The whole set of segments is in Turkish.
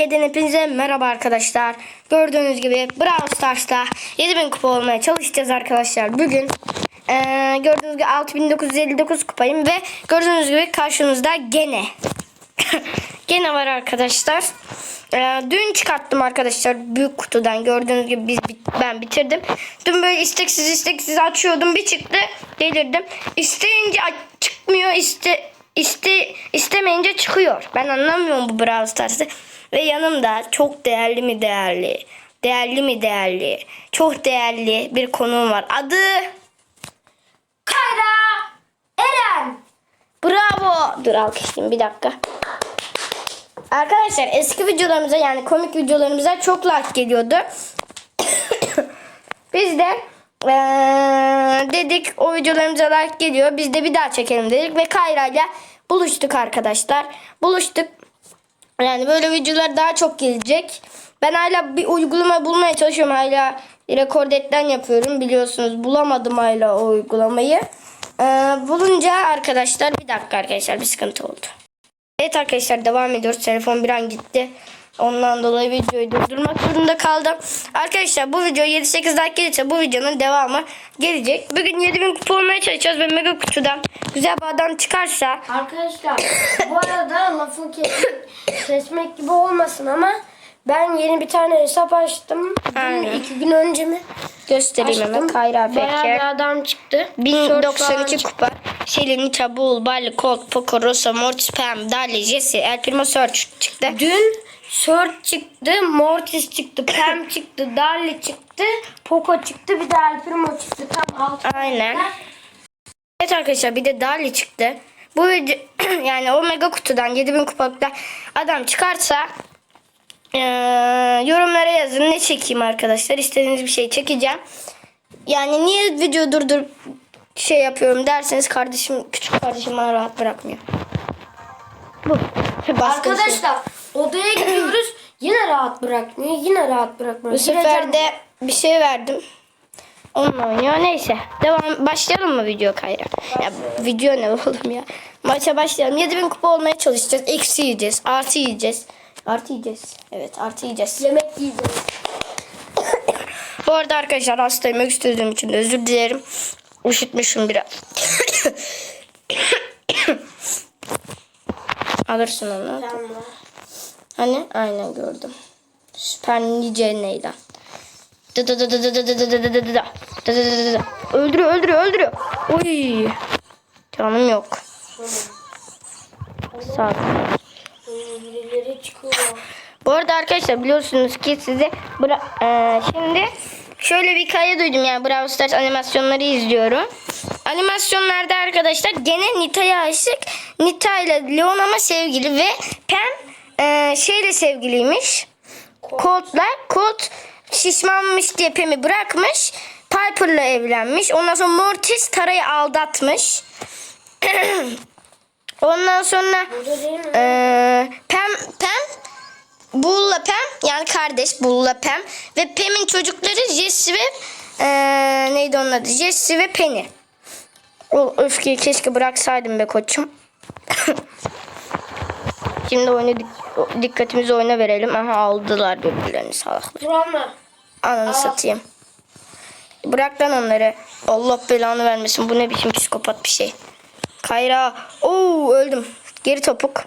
Tekke'den hepinize merhaba arkadaşlar. Gördüğünüz gibi Brawl Stars'ta 7000 kupa olmaya çalışacağız arkadaşlar. Bugün eee, gördüğünüz gibi 6959 kupayım ve gördüğünüz gibi karşınızda gene. gene var arkadaşlar. Eee, dün çıkarttım arkadaşlar büyük kutudan. Gördüğünüz gibi biz ben bitirdim. Dün böyle isteksiz isteksiz açıyordum. Bir çıktı delirdim. İsteyince çıkmıyor. iste iste istemeyince çıkıyor. Ben anlamıyorum bu Brawl Stars'ı. Ve yanımda çok değerli mi değerli, değerli mi değerli, çok değerli bir konuğum var. Adı Kayra Eren. Bravo. Dur alkışlayayım bir dakika. Arkadaşlar eski videolarımıza yani komik videolarımıza çok like geliyordu. Biz de eee, dedik o videolarımıza like geliyor. Biz de bir daha çekelim dedik ve Kayra ile buluştuk arkadaşlar. Buluştuk. Yani böyle videolar daha çok gelecek. Ben hala bir uygulama bulmaya çalışıyorum. Hala rekordetten yapıyorum. Biliyorsunuz bulamadım hala o uygulamayı. Ee, bulunca arkadaşlar bir dakika arkadaşlar bir sıkıntı oldu. Evet arkadaşlar devam ediyoruz. Telefon bir an gitti. Ondan dolayı videoyu durdurmak zorunda kaldım. Arkadaşlar bu video 7-8 like gelirse bu videonun devamı gelecek. Bugün 7000 kupa olmaya çalışacağız ve mega kutudan güzel bir adam çıkarsa Arkadaşlar bu arada lafı kes- kesmek gibi olmasın ama ben yeni bir tane hesap açtım. Aynen. iki gün önce mi? göstereyim hemen. Açtım. Kayra Bayağı Peker. bir adam çıktı. 1092 Short kupa. Selin, Tabul, Bali, Colt, Poco, Rosa, Mortis, Pam, Dali, Jesse, El Primo Search çıktı. Dün Short çıktı, Mortis çıktı, Pam çıktı, Darly çıktı, Poco çıktı, bir de El Primo çıktı. Tam altı. Aynen. Evet arkadaşlar bir de Dali çıktı. Bu video yani o mega kutudan 7000 kupalıkta adam çıkarsa eee, yorumlara yazın ne çekeyim arkadaşlar. İstediğiniz bir şey çekeceğim. Yani niye video durdurup şey yapıyorum derseniz kardeşim küçük kardeşim bana rahat bırakmıyor. Bu. Baskın şey. Odaya gidiyoruz. Yine rahat bırakmıyor. Yine rahat bırakmıyor. Bu sefer de bir şey verdim. Onunla oynuyor. Neyse. Devam başlayalım mı video kayra? Ya video ne oğlum ya? Maça başlayalım. 7000 kupa olmaya çalışacağız. Eksi yiyeceğiz. Artı yiyeceğiz. Artı yiyeceğiz. Evet artı yiyeceğiz. yemek yiyeceğiz. Bu arada arkadaşlar hastayım. Öksürdüğüm için de özür dilerim. Üşütmüşüm biraz. Alırsın onu. Tamam. Hani aynen gördüm. Süper Nice neyden? Öldürüyor öldürüyor öldürüyor. Oy. Canım yok. Sağ ol. Bu arada arkadaşlar biliyorsunuz ki size bra ee, şimdi şöyle bir hikaye duydum yani Brawl Stars animasyonları izliyorum. Animasyonlarda arkadaşlar gene Nita'ya aşık. Nita ile Leon ama sevgili ve Pam eee, şeyle sevgiliymiş. Colt'la. Colt şişmanmış diye Pam'i bırakmış. Piper'la evlenmiş. Ondan sonra Mortis Tara'yı aldatmış. Ondan sonra ee, Pam, Pam Bull'la Pam yani kardeş Bull'la Pam ve Pam'in çocukları Jesse ve ee, neydi onun adı? Jesse ve Penny. O öfkeyi keşke bıraksaydım be koçum. Şimdi oyunu dik- dikkatimizi oyuna verelim. Aha aldılar birbirlerini salaklar. Duranla. Ananı satayım. Bırak lan onları. Allah belanı vermesin. Bu ne biçim psikopat bir şey. Kayra. Oo öldüm. Geri topuk.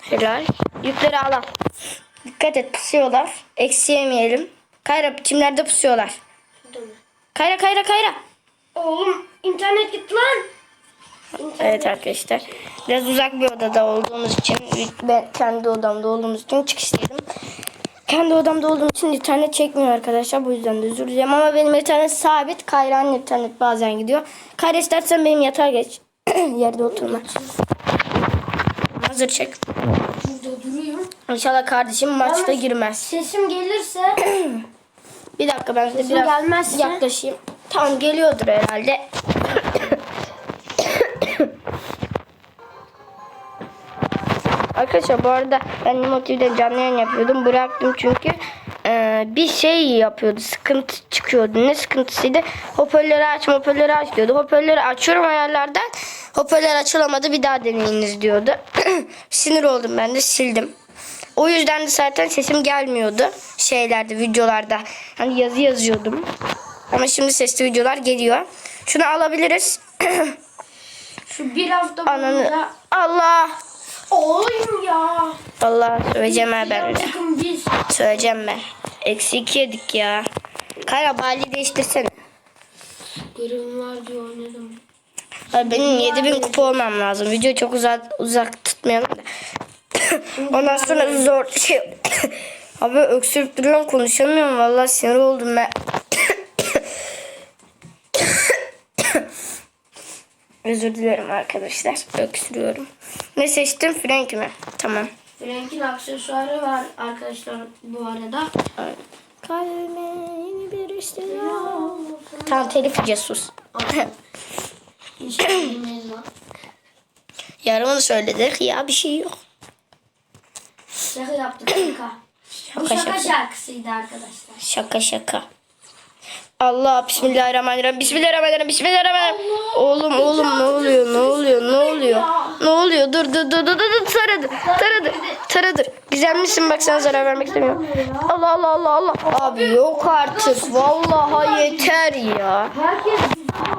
Helal. Yükleri al al. Dikkat et pusuyorlar. Eksi yemeyelim. Kayra çimlerde pusuyorlar. Kayra kayra kayra. Oğlum internet gitti lan. Evet arkadaşlar. Biraz uzak bir odada olduğumuz için ben kendi odamda olduğumuz için çıkış dedim. Kendi odamda olduğum için internet çekmiyor arkadaşlar. Bu yüzden de özür dilerim. Ama benim internet sabit. Kayra'nın internet bazen gidiyor. Kayra istersen benim yatağa geç. Yerde oturma. Hazır çek. Burada durayım. İnşallah kardeşim maçta girmez. Sesim gelirse Bir dakika ben size Sesim biraz gelmezse? yaklaşayım. Tamam geliyordur herhalde. Arkadaşlar bu arada ben Nimo TV'de canlı yayın yapıyordum. Bıraktım çünkü e, bir şey yapıyordu. Sıkıntı çıkıyordu. Ne sıkıntısıydı? Hoparlörü aç, hoparlörü aç diyordu. Hoparlörü açıyorum ayarlardan. Hoparlör açılamadı bir daha deneyiniz diyordu. Sinir oldum ben de sildim. O yüzden de zaten sesim gelmiyordu. Şeylerde, videolarda. Hani yazı yazıyordum. Ama şimdi sesli videolar geliyor. Şunu alabiliriz. Şu bir hafta Ananı. boyunca Allah. Oğlum ya. Allah söyleyeceğim ha ben de. Biz. Söyleyeceğim ben. Eksi iki yedik ya. Kayra bali değiştirsene. Görevim diye oynadım. Ay, benim 7000 kupa olmam lazım. Video çok uzak uzak tutmayalım da. Ondan sonra zor şey. Abi öksürüp duruyorum konuşamıyorum. Vallahi sinir oldum ben. Özür dilerim arkadaşlar. Öksürüyorum. Ne seçtim? Frank mi? Tamam. Frank'in aksesuarı var arkadaşlar bu arada. Kalbime yeni bir istila. Tamam telif yiyeceğiz sus. Var. Yarımını söyledik ya bir şey yok. Şaka yaptık şaka. Bu Şaka şaka şaka. şarkısıydı arkadaşlar. Şaka şaka. Allah bismillahirrahmanirrahim. Bismillahirrahmanirrahim. Bismillahirrahmanirrahim. Oğlum oğlum ne oluyor? Ne oluyor? Ne oluyor? Ne oluyor? Dur dur dur dur dur. Taradır. Taradır. Taradır. Güzel misin? Bak sana zarar vermek istemiyorum. Allah Allah Allah Allah. Abi yok artık. Vallahi yeter ya.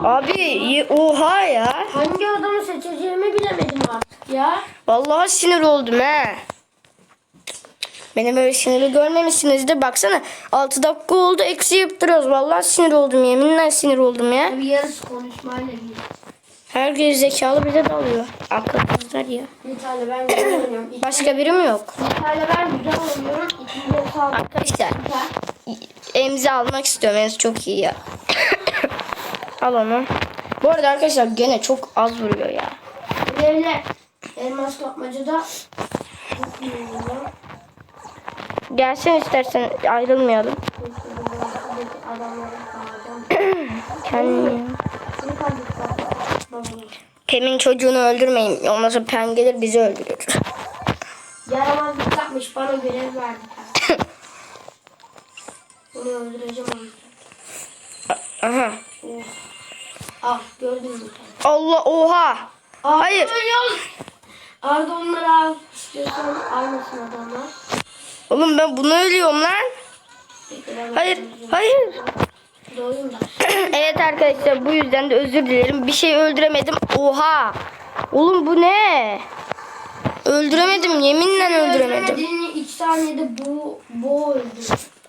Abi oha ya. hangi adamı seçeceğimi bilemedim artık ya. Vallahi sinir oldum he. Benim öyle sinirli görmemişsinizdir. Baksana 6 dakika oldu eksi yaptırıyoruz. Vallahi sinir oldum yeminle sinir oldum ya. Bir yarısı konuşmayla ilgili. Her geri zekalı bize dalıyor. Akılsızlar ya. Bir tane ben güzel oynuyorum. İki Başka biri mi yok? bir tane ben güzel oynuyorum. İkinci Arkadaşlar emzi almak istiyorum. Emzi çok iyi ya. Al onu. Bu arada arkadaşlar gene çok az vuruyor ya. Ödevler. Elmas kapmacada çok iyi oynuyor. Gelsen istersen ayrılmayalım. Kendini. Pem'in çocuğunu öldürmeyin. Sonra Pem gelir bizi öldürür. Yaramazlık yapmış bana görev verdi. Onu öldüreceğim o yüzden. Aha. Oh. Ah gördün mü? Allah oha. Aa, Hayır. ölüyoruz. Arda onları al. İstiyorsan almasın adamlar. Oğlum ben bunu ölüyorum lan. Hayır. Hayır. Evet arkadaşlar bu yüzden de özür dilerim. Bir şey öldüremedim. Oha. Oğlum bu ne? Öldüremedim. Yeminle öldüremedim. İki saniyede bu bu öldü.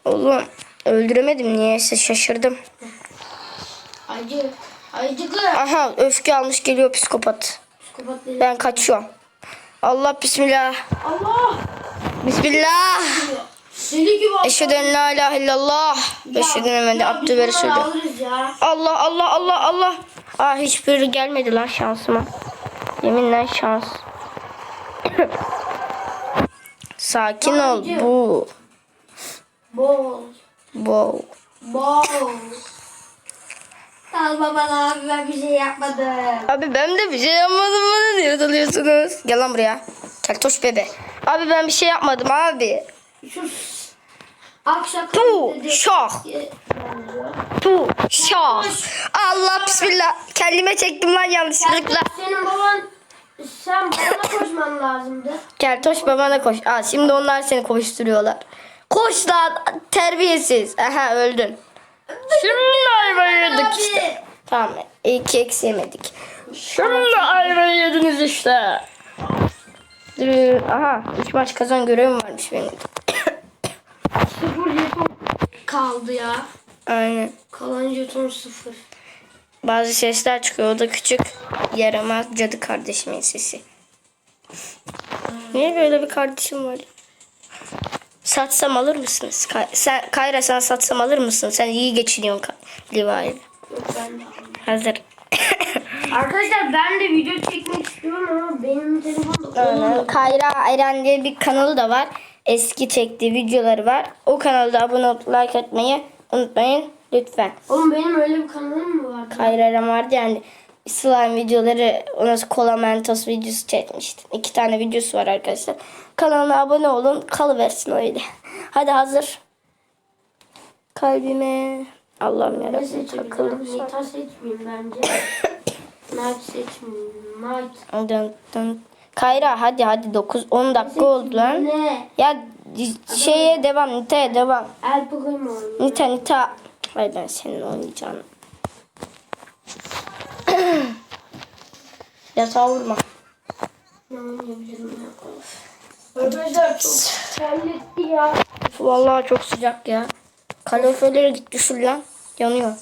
Oğlum öldüremedim. Niyeyse şaşırdım. Acı. Acıklı. Aha öfke almış geliyor psikopat. Psikopat. Ben kaçıyorum. Allah bismillah. Allah. Bismillah. Eşhedü en la ilahe illallah. Eşhedü en de abdü ve resulü. Allah Allah Allah Allah. Aa hiçbiri gelmedi lan şansıma. Yeminle şans. Sakin ol bu. Bol. Bol. Al baba abi ben bir şey yapmadım. Abi ben de bir şey yapmadım bana niye dalıyorsunuz? Gel lan buraya. Keltoş bebe. Abi ben bir şey yapmadım abi. Sus. Akşam Tu şah. Tu şah. Allah bismillah. Kendime çektim lan yanlışlıkla. Senin baban sen bana koşman lazımdı. Keltoş babana koş. Aa şimdi onlar seni koşturuyorlar. Koş lan terbiyesiz. Aha öldün. Şimdi ayvayı yedik işte. Tamam iki eksi yemedik. Şimdi ayvayı yediniz işte. Dur, Aha 3 maç kazan görevim varmış benim. Sıfır jeton kaldı ya. Aynen. Kalan jeton sıfır. Bazı sesler çıkıyor. O da küçük yaramaz cadı kardeşimin sesi. Niye böyle bir kardeşim var? Satsam alır mısınız? Kay- sen, Kayra sen satsam alır mısın? Sen iyi geçiniyorsun aldım. Hazır. Arkadaşlar ben de video çekmek istiyorum ama benim Aynen. olmuyor. Kayra Eren diye bir kanalı da var. Eski çektiği videoları var. O kanalda abone olup like etmeyi unutmayın lütfen. Oğlum benim öyle bir kanalım mı vardı? Kayra Eren vardı yani slime videoları sonra kola mentos videosu çekmiştim. İki tane videosu var arkadaşlar. Kanalına abone olun kalıversin öyle. Hadi hazır. Kalbime Allah'ım yarabbim takıldım. Nita seçmeyeyim bence. Night seçmeyeyim. Night. Dın dın. Kayra hadi hadi 9 10 dakika oldu lan. Ne? Ya şeye devam Nita'ya devam. El Pokemon. Nita Nita. Ay ben senin oynayacağım. Yatağa vurma. Ne oynayabilirim ya? Arkadaşlar çok terletti ya. Vallahi çok sıcak ya. Kaloriferleri git düşür lan. Yanıyor.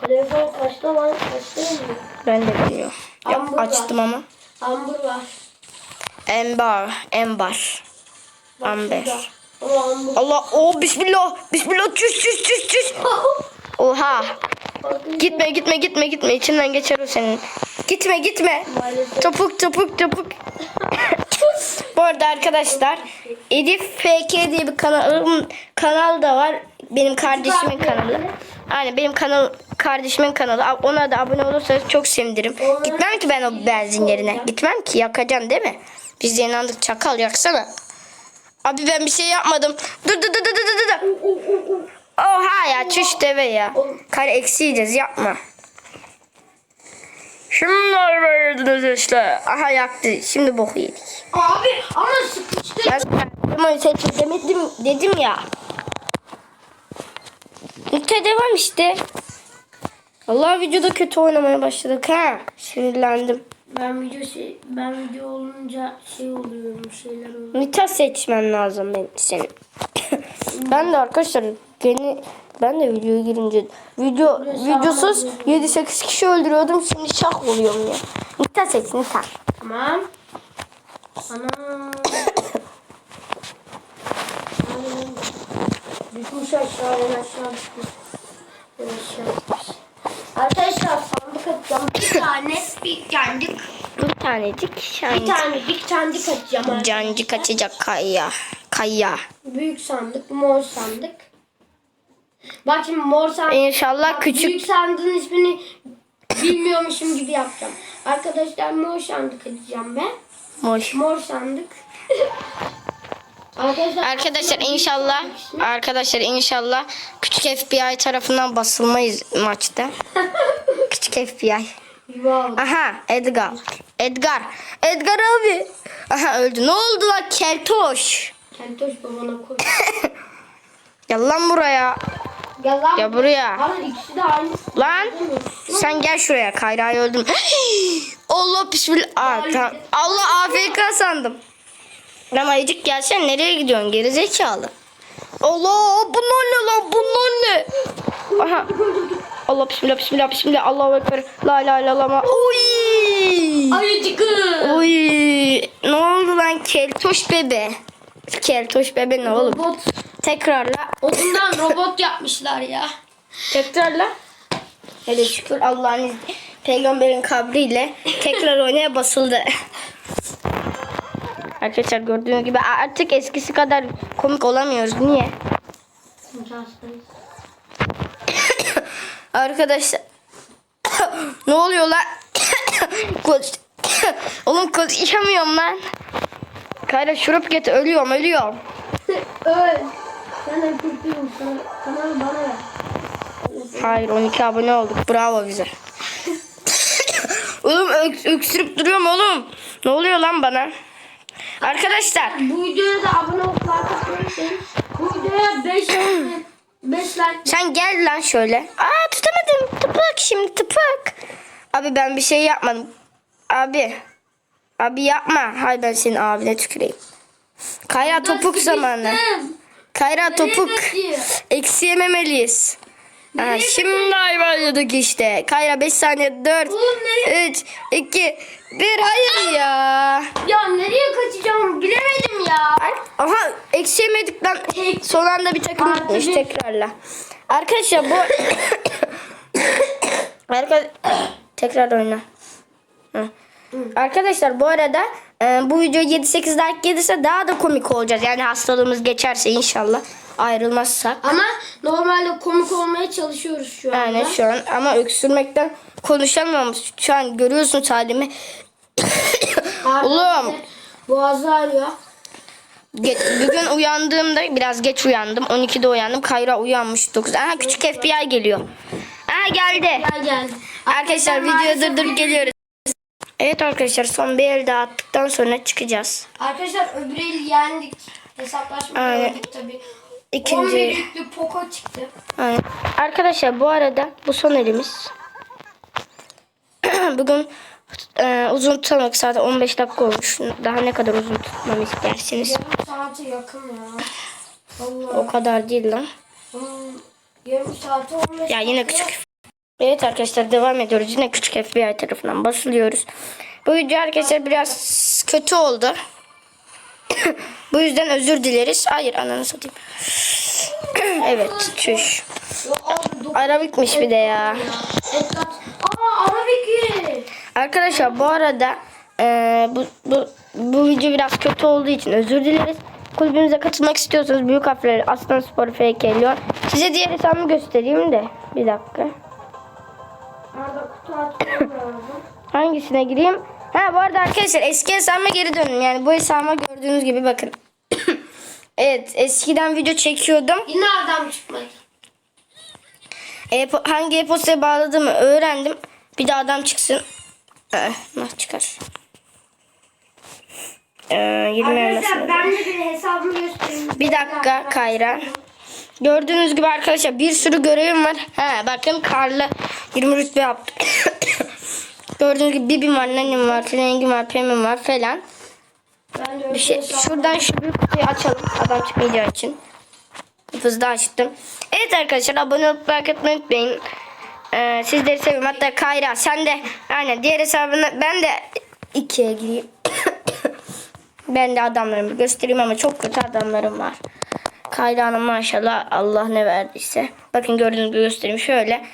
Kalorifer kaçta lan? Kaçta mı? Ben de bilmiyorum. Ya, açtım ama. Hamburger var. Embar. Bak Amber. Allah. Oh bismillah. Bismillah. Çüş çüş çüş çüş. Oha. Gitme gitme gitme gitme. İçinden geçer o senin. Gitme gitme. maalesef. Topuk topuk topuk. Bu arada arkadaşlar Edip FK diye bir kanalım kanal da var. Benim kardeşimin kanalı. Yani benim kanal kardeşimin kanalı. Ona da abone olursanız çok sevinirim. Gitmem ki ben o benzin yerine. Gitmem ki yakacaksın değil mi? Biz de inandık çakal yaksana. Abi ben bir şey yapmadım. Dur dur dur dur dur dur. Oha ya çüş deve ya. Kare eksi yiyeceğiz yapma. Şunlar verdiniz işte. Aha yaktı. Şimdi boku yedik. Abi ama sıkıştı. Ben seç demedim dedim ya. Nükte devam işte. Allah videoda kötü oynamaya başladık ha. Sinirlendim. Ben video şey, ben video olunca şey oluyorum şeyler oluyor. Nita seçmen lazım ben senin. ben de arkadaşlar beni ben de videoya girince video videosuz 7-8 kişi öldürüyordum şimdi şak oluyorum ya. Nita seç Nita. Tamam. Ana. Düşmüş aşağı en aşağı düşmüş. Aşağı düşmüş. Arkadaşlar sandık atacağım. Bir tane bir cancık. Bir tanecik Bir şan. tane bir cancık atacağım. arkadaşlar. Cancı kaçacak kayya. Kayya. Büyük sandık, mor sandık. Bak şimdi mor sandık. İnşallah Bak, küçük Büyük sandığın ismini bilmiyormuşum gibi yapacağım. Arkadaşlar mor sandık atacağım ben. Moş. Mor sandık. Arkadaşlar, inşallah arkadaşlar inşallah küçük FBI tarafından basılmayız maçta. küçük FBI. Aha Edgar. Edgar. Edgar abi. Aha öldü. Ne oldu lan keltoş? Kentoş babana koy. Gel lan buraya. Gel lan. Gel buraya. Abi ikisi de aynı. Lan sen gel şuraya. Kayra'yı öldüm. Allah bismillah. Aa, tamam. Allah AFK sandım. Lan ayıcık gelsen nereye gidiyorsun geri zekalı? Allah bunlar ne lan bunlar ne? Aha. Allah bismillah bismillah bismillah Allahu ekber. La la la la. Oy. Ayıcıkı. Oy. Ne oldu lan keltoş bebe? Keltoş bebe ne oğlum? Robot. Tekrarla. Odundan robot yapmışlar ya. Tekrarla. Hele şükür Allah'ın izni- peygamberin kabriyle tekrar oynaya basıldı. Arkadaşlar gördüğünüz gibi artık eskisi kadar komik olamıyoruz. Niye? Arkadaşlar ne oluyor lan? Konuş. Oğlum konuşamıyorum lan. Kayra şurup getir ölüyorum ölüyorum. Öl. Sen de kurtulun. Sana, bana ver. Hayır 12 abone olduk. Bravo bize. oğlum ök- öksürüp duruyorum oğlum. Ne oluyor lan bana? Arkadaşlar Bu videoya da abone olup like atmayı Bu videoya 5 like 5 like sen gel lan şöyle. Aa tutamadım. Tıpık şimdi tıpık. Abi ben bir şey yapmadım. Abi. Abi yapma. Hay ben senin abine tüküreyim. Kayra topuk zamanı. Kayra topuk. kaçıyor? Eksi yememeliyiz. Ha, şimdi başladık işte. Kayra 5 saniye 4 Oğlum nereye? 3 2 1 hayır. Ya nereye kaçacağım bilemedim ya. Aha eksi yemedik lan. Son anda bir takım bir. tekrarla. Arkadaşlar bu Arka... tekrar oyna. Hı. Arkadaşlar bu arada e, bu video 7-8 like gelirse daha da komik olacağız. Yani hastalığımız geçerse inşallah ayrılmazsak. Ama normalde komik olmaya çalışıyoruz şu anda. Aynen şu an ama öksürmekten konuşamıyorum. Şu an görüyorsun halimi. Oğlum. Boğazı ağrıyor. Ge- Bugün uyandığımda biraz geç uyandım. 12'de uyandım. Kayra uyanmış 9. Aha küçük FBI geliyor. Aha geldi. Gel geldi. Arkadaşlar videoyu durdurup geliyoruz. Evet arkadaşlar son bir el daha attıktan sonra çıkacağız. Arkadaşlar öbür el yendik. Hesaplaşma Aynen. yendik tabii. İkinci. 11 yüklü Poco çıktı. Aynen. Arkadaşlar bu arada bu son elimiz. Bugün e, uzun tutamadık zaten 15 dakika olmuş. Daha ne kadar uzun tutmamı istersiniz? Yarım saate yakın ya. Vallahi. O kadar değil lan. Hmm, yarım saate 15 Ya yine küçük. Evet arkadaşlar devam ediyoruz. Yine küçük FBI tarafından basılıyoruz. Bu video arkadaşlar biraz kötü oldu. Bu yüzden özür dileriz. Hayır ananı satayım. evet çüş. Yo, abi, dokuz Ara bitmiş bir de ya. Aa Arabiki. Arkadaşlar bu arada eee, bu, bu, bu video biraz kötü olduğu için özür dileriz. Kulübümüze katılmak istiyorsanız büyük harfleri Aslan Spor FK geliyor. Size diğer hesabımı göstereyim de. Bir dakika. Arada kutu lazım. Hangisine gireyim? Ha bu arada arkadaşlar eski hesabıma geri dönün. Yani bu hesabıma gördüğünüz gibi bakın. evet eskiden video çekiyordum. Yine adam çıkmadı. E, hangi e-postaya bağladığımı öğrendim. Bir de adam çıksın. Eh, nah çıkar. Ee, 20 Arkadaşlar ben de bir hesabımı göstereyim. Bir dakika Kayra. Gördüğünüz gibi arkadaşlar bir sürü görevim var. He bakın karlı 20 rütbe yaptım. Gördüğünüz gibi bibim var, nanim var, frengim var, pemim var falan. Bir şey, şuradan şu büyük kutuyu açalım. Adam çıkmayacağı için. Hızlı açtım. Evet arkadaşlar abone olup like atmayı unutmayın. Ee, sizleri seviyorum. Hatta Kayra sen de aynen diğer hesabına ben de ikiye gireyim. ben de adamlarımı göstereyim ama çok kötü adamlarım var. Kayra'nın maşallah Allah ne verdiyse. Bakın gördüğünüz gibi göstereyim şöyle.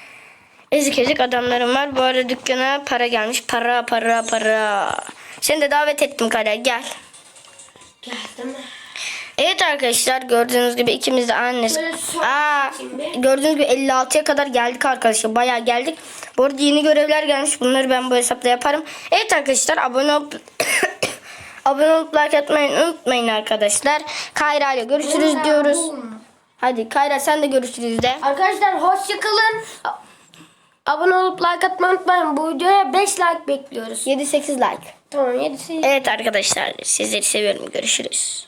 Ezik ezik adamlarım var. Bu arada dükkana para gelmiş. Para para para. Seni de davet ettim Kayra gel. Geldim. Evet arkadaşlar gördüğünüz gibi ikimiz de annesi. Aa, gördüğünüz gibi 56'ya kadar geldik arkadaşlar. Bayağı geldik. Bu arada yeni görevler gelmiş. Bunları ben bu hesapta yaparım. Evet arkadaşlar abone olup abone olup like atmayı unutmayın arkadaşlar. Kayra ile görüşürüz diyoruz. Hadi Kayra sen de görüşürüz de. Arkadaşlar hoşçakalın. Abone olup like atmayı unutmayın. Bu videoya 5 like bekliyoruz. 7-8 like. Tamam 7 Evet arkadaşlar sizleri seviyorum. Görüşürüz.